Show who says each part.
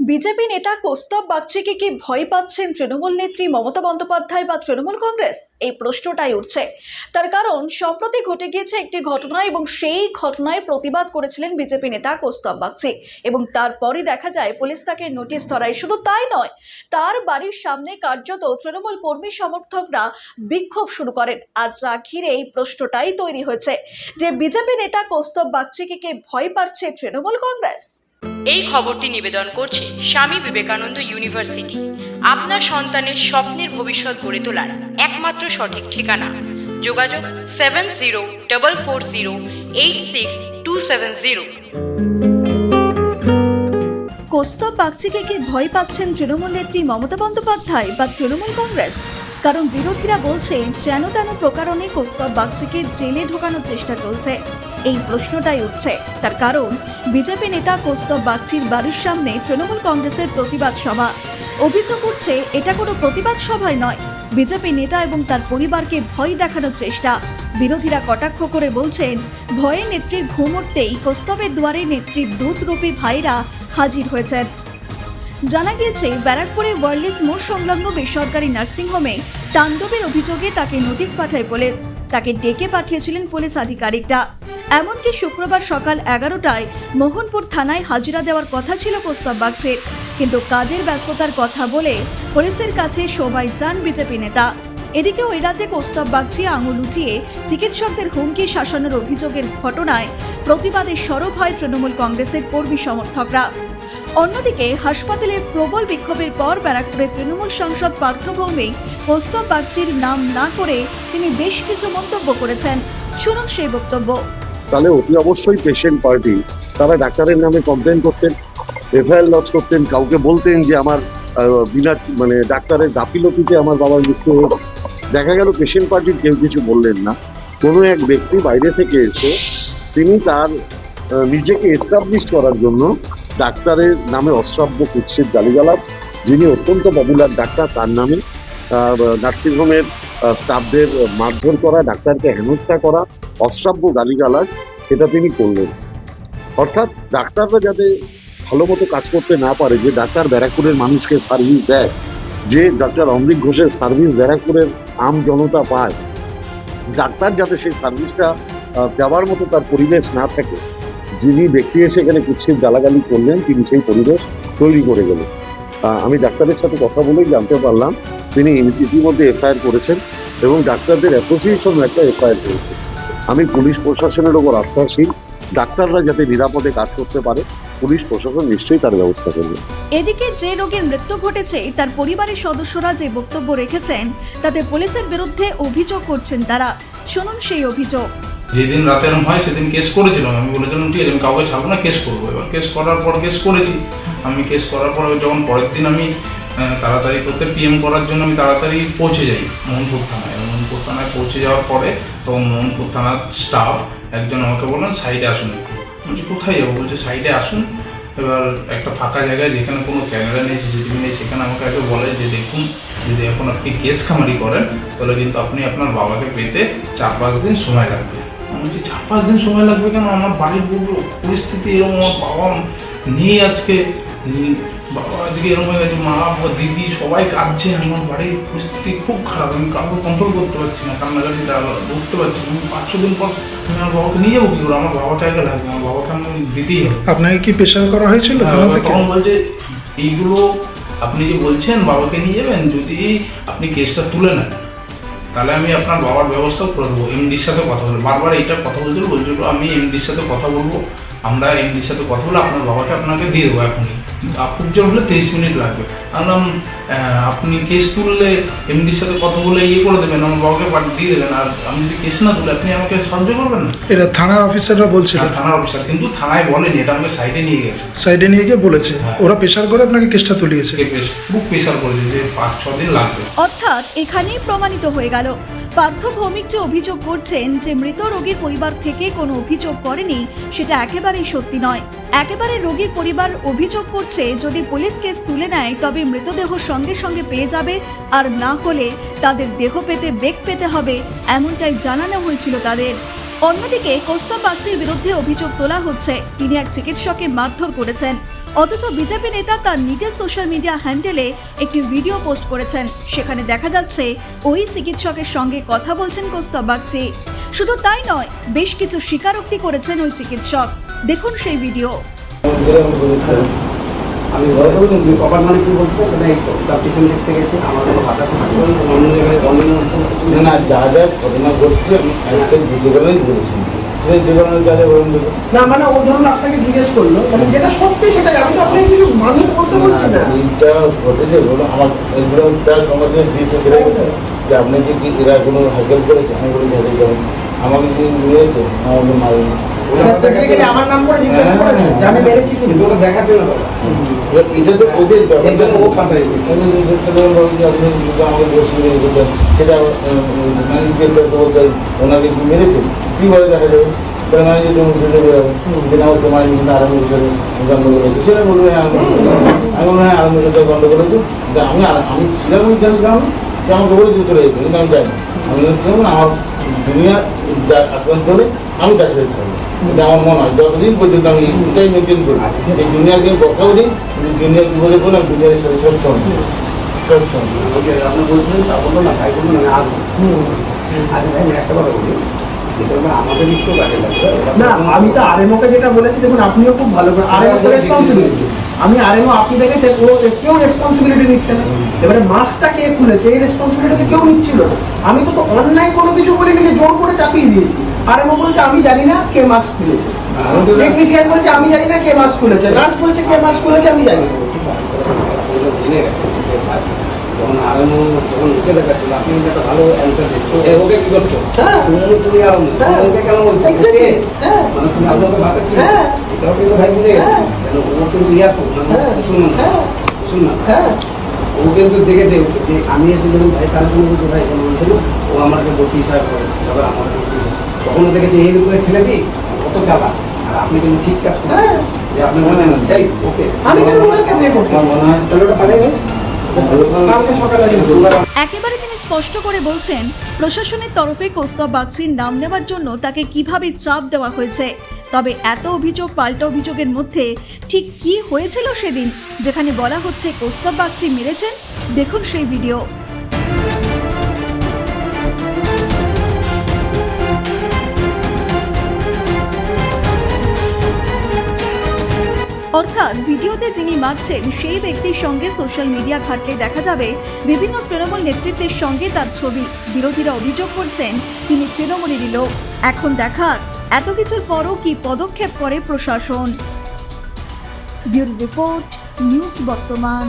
Speaker 1: BJP নেতা কৌস্তব বাগচিকে কি ভয় পাচ্ছেন তৃণমূল নেত্রী মমতা বন্দ্যোপাধ্যায় বা তৃণমূল কংগ্রেস? এই প্রশ্নটাই উঠছে। তার কারণ, সম্প্রতি ঘটে গিয়েছে একটি ঘটনা এবং সেই ঘটনায় প্রতিবাদ করেছিলেন বিজেপি নেতা কৌস্তব বাগচি এবং তারপরই দেখা যায় পুলিশ তাকে নোটিশ ধরায়। শুধু তাই নয়, তার বাড়ির সামনে কার্যত তৃণমূল কর্মী সমর্থকরা বিক্ষোভ শুরু করেন। আর যা ঘিরে এই প্রশ্নটাই তৈরি হয়েছে যে বিজেপি নেতা কৌস্তব বাগচিকে কে ভয় পাচ্ছে তৃণমূল কংগ্রেস?
Speaker 2: এই খবরটি নিবেদন করছে স্বামী বিবেকানন্দ ইউনিভার্সিটি। আপনার সন্তানের স্বপ্নের ভবিষ্যৎ গড়ে তোলার একমাত্র সঠিক ঠিকানা। যোগাযোগ seven zero double four zero eight six two seven zero.
Speaker 1: Kaustav বাগচিকে কি ভয় পাচ্ছেন তৃণমূল নেত্রী মমতা বন্দ্যোপাধ্যায় বা তৃণমূল কংগ্রেস? কারণ বিরোধীরা বলছে, যেন তেন প্রকারণে কৌস্তব বাগচিকে জেলে ঢোকানোর চেষ্টা চলছে। এই প্রশ্নটাই উঠছে। তার কারণ, বিজেপি নেতা কৌস্তব বাগচির বাড়ির সামনে তৃণমূল কংগ্রেসের প্রতিবাদ সভা। অভিযোগ উঠছে, এটা কোনো প্রতিবাদ সভায় নয়। বিজেপি নেতা এবং তার পরিবারকে ভয় দেখানোর চেষ্টা। বিরোধীরা কটাক্ষ করে বলছেন ভয়ে নেত্রীর ঘুম উঠতেই কৌস্তবের দুয়ারে নেত্রীর দূতরূপী ভাইরা হাজির হয়েছেন। জানা গিয়েছে, ব্যারাকপুরে ওয়ার্ল্ডলিস মোড় সংলগ্ন বেসরকারি নার্সিংহোমে তাণ্ডবের অভিযোগে তাকে নোটিশ পাঠায় পুলিশ। তাকে ডেকে পাঠিয়েছিলেন পুলিশ আধিকারিকরা। এমনকি শুক্রবার সকাল এগারোটায় মোহনপুর থানায় হাজিরা দেওয়ার কথা ছিল প্রস্তাব বাগচের কিন্তু কাজের ব্যস্ততার কথা বলে পুলিশের কাছে সবাই যান বিজেপি নেতা। এদিকে ওই রাতে কোস্তব বাগচি আঙুল উঠিয়ে চিকিৎসকদের হুমকি শাসনের অভিযোগের ঘটনায় প্রতিবাদে সরব হয় তৃণমূল কংগ্রেসের কর্মী সমর্থকরা। অন্যদিকে হাসপাতালে প্রবল বিক্ষোভের পর ব্যারাকপুরের তৃণমূল সাংসদ পার্থ কৌস্তব বাগচির নাম না করে তিনি বেশ কিছু মন্তব্য করেছেন। শুনুন সেই বক্তব্য।
Speaker 3: তাহলে অতি অবশ্যই পেশেন্ট পার্টি তারা ডাক্তারের নামে কমপ্লেন করতেন এফআইআর লজ করতেন, কাউকে বলতেন যে আমার বিনা মানে ডাক্তারের গাফিলতিতে আমার বাবার মৃত্যু হয়েছে। দেখা গেল পেশেন্ট পার্টির কেউ কিছু বললেন না। কোনো এক ব্যক্তি বাইরে থেকে এসে তিনি তার নিজেকে এস্টাবলিশ করার জন্য ডাক্তারের নামে অশ্রাব্য কুৎসিত গালিগালাজ, যিনি অত্যন্ত পপুলার ডাক্তার, তার নামে নার্সিংহোমের স্টাফদের মারধর করা, ডাক্তারকে হেনস্থা করা, অশ্রাব্য গালিগালাজ, সেটা তিনি করলেন। অর্থাৎ ডাক্তাররা যাতে ভালো মতো কাজ করতে না পারে, যে ডাক্তার ব্যারাকপুরের মানুষকে সার্ভিস দেয়, যে ডাক্তার অমৃত ঘোষের সার্ভিস ব্যারাকপুরের আম জনতা পায়, ডাক্তার যাতে সেই সার্ভিসটা দেওয়ার মতো তার পরিবেশ না থাকে, যিনি ব্যক্তি এসে এখানে কুৎসিত গালাগালি করলেন, তিনি সেই পরিবেশ তৈরি করে গেলেন। আমি ডাক্তারের সাথে কথা বলেই জানতে পারলাম তিনি ইতিমধ্যে এফআইআর করেছেন এবং ডাক্তারদের অ্যাসোসিয়েশন একটা এফআইআর করেছে। আমি পুলিশ প্রশাসনের ওপর আস্থাশীল। ডাক্তাররা যাতে নিরাপদে কাজ করতে পারে পুলিশ প্রশাসন নিশ্চয়ই তার ব্যবস্থা করবে।
Speaker 1: এদিকে যে রোগীর মৃত্যু ঘটেছে তার পরিবারের সদস্যরা যে বক্তব্য রেখেছেন তাতে পুলিশের বিরুদ্ধে অভিযোগ করছেন তারা। শুনুন সেই অভিযোগ।
Speaker 4: যেদিন রাতে এরম হয় সেদিন কেস করেছিলাম। আমি বলেছিলাম ঠিক আছে আমি কাউকে ছাড়বো না কেস করব। এবার কেস করার পর কেস করেছি। আমি কেস করার পর যখন পরের দিন আমি তাড়াতাড়ি করতে পিএম করার জন্য আমি তাড়াতাড়ি পৌঁছে যাই, মোহনপুর থানায়। মোহনপুর থানায় পৌঁছে যাওয়ার পরে তো মোহনপুর থানার স্টাফ একজন আমাকে বললেন, সাইডে আসুন একটু। কোথায় যাব? বলছে, সাইডে আসুন। এবার একটা ফাঁকা জায়গায় যেখানে কোনো ক্যামেরা নেই, সিসিটিভি নেই, সেখানে আমাকে আগে বলে যে, দেখুন, যদি এখন আপনি কেস খামারি করেন, তাহলে কিন্তু আপনি আপনার বাবাকে পেতে চার পাঁচ দিন সময় লাগবে। আমি বলছি, চার পাঁচ দিন সময় লাগবে কেন? আমার বাড়ির পরিস্থিতি এরকম আমার বাবা নেই আজকে। বাবা আজকে এরকম হয়ে গেছে মা বা দিদি সবাই কাঁদছে আমার বাড়ির পরিস্থিতি খুব খারাপ আমি কাউকে কন্ট্রোল করতে পারছি না কান্নাকাটিটা বুঝতে পারছি না আমি পাঁচ ছ দিন পর আমি আমার বাবাকে নিয়ে যাব কি করে? আমার বাবাটা আগে লাগবে আমার বাবাকে আমি দিতেই হবে।
Speaker 5: আপনাকে কি প্রেশার করা হয়েছিল
Speaker 4: হ্যাঁ, তখন বলছে এইগুলো আপনি যে বলছেন বাবাকে নিয়ে যাবেন যদি আপনি কেসটা তুলে নেন তাহলে আমি আপনার বাবার ব্যবস্থাও করে দেবো এমডির সাথে কথা বলব। বারবার এইটা কথা বলছিল বলছিল আমি এমডির সাথে কথা বলব আমরা এমডির সাথে কথা বলে আপনার বাবাকে আপনাকে দিয়ে দেবো এখনই। খুব জোর হলে তেইশ মিনিট লাগবে। আহ, আপনি কেস তুললে এমডির সাথে কথা বলে ইয়ে করে দেবেন আমার বাবাকে পাঠিয়ে দিয়ে দেবেন। আর আমি যদি কেস না তুলে আপনি আমাকে সাহায্য করবেন না?
Speaker 5: এটা থানার অফিসাররা বলছিল।
Speaker 4: থানার অফিসার কিন্তু থানায় বলেনি এটা আমাকে সাইডে নিয়ে গেছে।
Speaker 5: সাইডে নিয়ে গিয়ে বলেছে।
Speaker 4: হ্যাঁ।
Speaker 5: ওরা প্রেশার করে আপনাকে কেসটা তুলিয়েছে।
Speaker 4: খুব প্রেশার করেছে যে পাঁচ ছ দিন লাগবে।
Speaker 1: অর্থাৎ এখানেই প্রমাণিত হয়ে গেল। পার্থ ভৌমিক যে অভিযোগ করছেন যে মৃত রোগীর পরিবার থেকে কোনো অভিযোগ করেনি, সেটা একেবারেই সত্যি নয়। একেবারে রোগীর পরিবার অভিযোগ করছে, যদি পুলিশ কেস তুলে নেয়, তবে মৃতদেহ সঙ্গে সঙ্গে পেয়ে যাবে, আর না হলে তাদের দেহ পেতে বেগ পেতে হবে, এমনটাই জানানো হয়েছিল তাদের। অন্যদিকে কোস্তা বাগচির বিরুদ্ধে অভিযোগ তোলা হচ্ছে। তিনি এক চিকিৎসককে মারধর করেছেন। অথচ বিজেপি নেতা তার নিজের সোশ্যাল মিডিয়া হ্যান্ডেলে একটি ভিডিও পোস্ট করেছেন। সেখানে দেখা যাচ্ছে ওই চিকিৎসকের সঙ্গে কথা বলছেন কৌস্তব বাগচি। শুধু তাই নয় বেশ কিছু স্বীকারোক্তি করেছেন ওই চিকিৎসক। দেখুন সেই ভিডিও।
Speaker 6: আমি ঘরে বলুন কপার মানে কি বলতে মানে তার পিছনে দেখতে গেছে আমার কোনো বাতাস আছে অন্য জায়গায় হচ্ছে না,
Speaker 7: যা যা ঘটনা ঘটছে একটা যেগুলোই বলেছেন সেই
Speaker 8: না মানে ও ধরুন আপনাকে জিজ্ঞেস করল মানে যেটা সত্যি সেটাই আমি তো আপনাকে কিছু মানুষ বলতে বলছি না।
Speaker 7: এইটা ঘটেছে বলো আমার এগুলো তার সমাজে দিয়েছে সেটা যে আপনি কি কি এরা কোনো হ্যাকেল করেছে? আমি বলি হ্যাকেল করেন আমাকে কি নিয়েছে আমাকে মারেনি
Speaker 8: এটা আমার নাম করে জিজ্ঞেস করেছে আমি মেরেছি
Speaker 6: কিন্তু ওটা দেখাচ্ছে না। দাদা
Speaker 7: এবার এটা তো ওদের
Speaker 6: ও।
Speaker 7: আমি আমাকে সেটা ওনাকে কি মেরেছে? কি বলে দেখা যাবে? তাহলে ম্যানেজার যখন বুঝে বেরোবে যে না তোমার কিন্তু হিসেবে হয়েছে সেটা বলবে হ্যাঁ আমি আমি বলব হ্যাঁ হিসেবে হয়েছে কিন্তু আমি আমি ছিলাম ওই জানতাম যে আমাকে বলেছে চলে যেতে। কিন্তু আমি আমি ছিলাম আমার দুনিয়া যা আক্রান্ত হলে আমি কাছে আমার মনে হয় যতদিন পর্যন্ত আমি এটাই মেনটেন করি। এই দুনিয়াকে কথা বলি দুনিয়া কি বলে বলে আমি দুনিয়ার সাথে
Speaker 6: যে আপনি বলছিলেন তা বলল না ভাই বলল না আসব। আরে ভাই আমি একটা কথা বলি। যেটা আমাদের একটু কাজে লাগবে।
Speaker 8: না আমি তো আরএমওকে যেটা বলেছি দেখুন আপনিও খুব ভালো করে আরএমও তো রেসপন্সিবিলিটি আমি আরএমও আপনি দেখেছেন ও কেউ রেসপন্সিবিলিটি নিচ্ছে না। এবারে মাস্কটা কে খুলেছে? এই রেসপন্সিবিলিটি কেউ নিচ্ছিল না। আমি তো তো অন্যায় কোনো কিছু বলিনি যে জোর করে চাপিয়ে দিয়েছি। আরএমও বলছে আমি জানি না কে মাস্ক খুলেছে টেকনিশিয়ান বলছে আমি জানি না কে মাস্ক খুলেছে নার্স বলছে কে মাস্ক খুলেছে আমি জানি না
Speaker 6: ওগুলো জেনে গেছে যে ভাই, যখন আরম্ভ ওকে দেখাচ্ছিল আপনি ভালো ওকে কি
Speaker 8: হ্যাঁ।
Speaker 6: ওকে কেন?
Speaker 8: হ্যাঁ।
Speaker 6: তুমি বাঁচাচ্ছি
Speaker 8: হ্যাঁ।
Speaker 6: এটাও কিন্তু ভাই তো
Speaker 8: হ্যাঁ। হ্যাঁ।
Speaker 6: দেখেছে আমি এসে যখন ভাই তার জন্য ভাই ও আমাকে বলছি ইশারা করে তারপর আমাকে তখনও দেখেছে এই উপরে ফেলে দিই কত চালা। আর আপনি কিন্তু ঠিক কাজ করছেন।
Speaker 8: হ্যাঁ।
Speaker 6: যে আপনি বলছেন যাই ওকে।
Speaker 8: আমি কেন
Speaker 7: মনে হয়
Speaker 6: তাহলে ওটা সকালে আসেন
Speaker 1: একেবারে তিনি স্পষ্ট করে বলছেন প্রশাসনের তরফে কৌস্তব বাগচির নাম নেওয়ার জন্য তাকে কীভাবে চাপ দেওয়া হয়েছে। তবে এত অভিযোগ পাল্টা অভিযোগের মধ্যে ঠিক কি হয়েছিল সেদিন যেখানে বলা হচ্ছে কৌস্তব বাগচি মেরেছেন দেখুন সেই ভিডিও। অর্থাৎ ভিডিওতে যিনি মারছেন, সেই ব্যক্তির সঙ্গে সোশ্যাল মিডিয়া ঘাটলে দেখা যাবে বিভিন্ন তৃণমূল নেতৃত্বের সঙ্গে তার ছবি। বিরোধীরা অভিযোগ করছেন, তিনি তৃণমূলেরই লোক। এখন দেখার, এত কিছুর পরও কি পদক্ষেপ করে প্রশাসন? ব্যুরো রিপোর্ট, নিউজ বর্তমান।